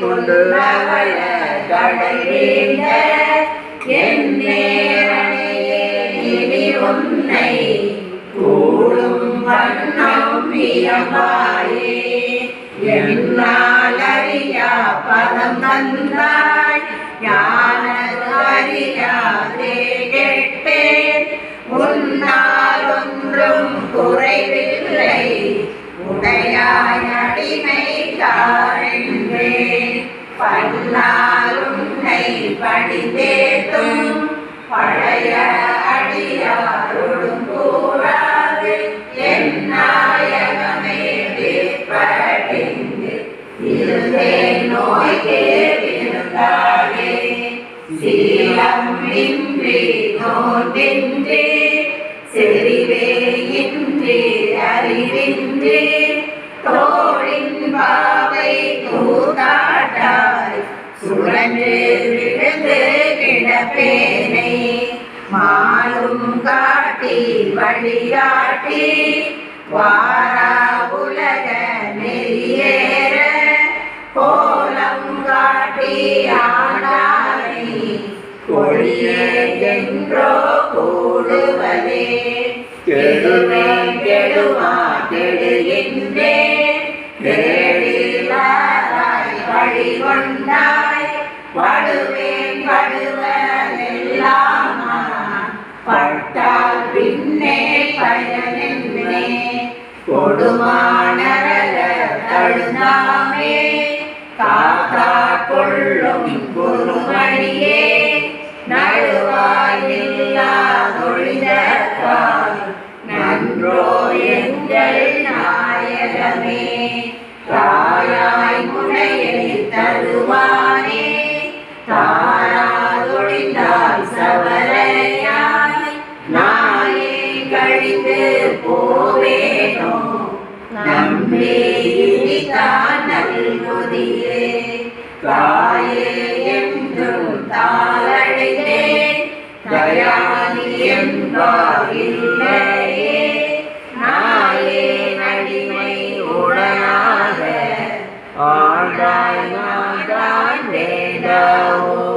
கொண்டு அவள கடல் வீழ்ந்த என் நேரணையே உன்னை கூடும் வண்ணம் இயம்பாயே என்னால் அறியா பதம் தந்தாய் ஞானது அறியாத அடிமை பன்னாருன்னை பல்லால் உன்னை பழைய அடியாருடும் கூடாது என் நாயகமே படிந்து இருந்தேன் நோய் கேட்டிருந்தாரே சீலம் இன்றி நோன்பின்றி செறிவே இன்றி அறிவின்றே சுழன்று விழுந்து கிடப்பேனை. மாலும் காட்டி வழிகாட்டி வாரா உலக நெறியேற கோலம் காட்டி ஆண்டானை கொடியே என்றோ கூடுவதே. கெடுவேன் கெடுமா கெடுகின்றேன் கேடிலாராய் வழி கொண்டாய் படுவேன் படுவதெல்லாம் பட்டால் பின்னே பயனென்னே கொடுமான தழுதாமே காத்தா கொள்ளும் குருமணியே நடுவாயில்லா தொழிலால் நன்றோ எங்கள் நாயகமே. கழிந்து போவேனோ? நம்பி இனிதான் நல்குதியே. தாயே என்றும் தாளடைந்தேன். தயானி என்பார் இல்லையே. நாயே நடிமை உடனாக. ஆண்டாய் நான்தான் வேண்டாவோ?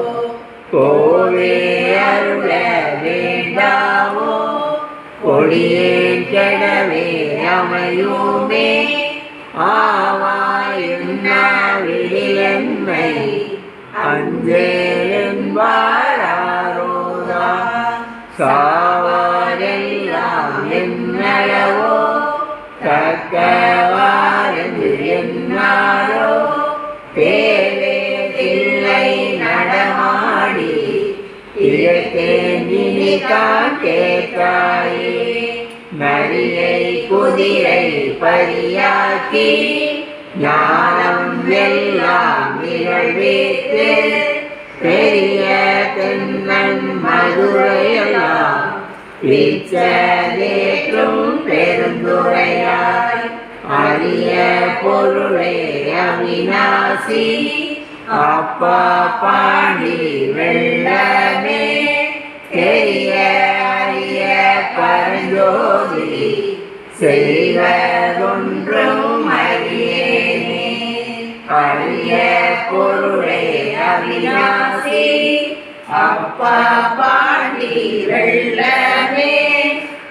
கோவே அருள வேண்டாவோ? கொடியேன் கெடவே அமையுமே. ஆவாயுண்ணாவிலியன்மை அஞ்சேஎன்பாரோதா சாவாரெல்லாம் என்னளவோ தக்கவாரென்று என்னாரோ. தேவேதில்லை இயற்கேந்தினி மரியை குதிரை பரியாக்கி ஞானம் எல்லாம் நிகழ்வித்து பெரிய தென்னன் மதுரையெல்லாம் பிச்சதேற்றும் பெருந்துரையாய் அரிய பொருளே அவிநாசி அப்பா பாண்டி வெள்ள பெரிய அரிய பரஞ்சோதி செய்வதொன்றும் அறியேனே. அரிய பொருளே அவிநாசி அப்பா பாண்டி வெள்ளமே.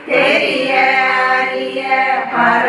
பெரிய அரிய பர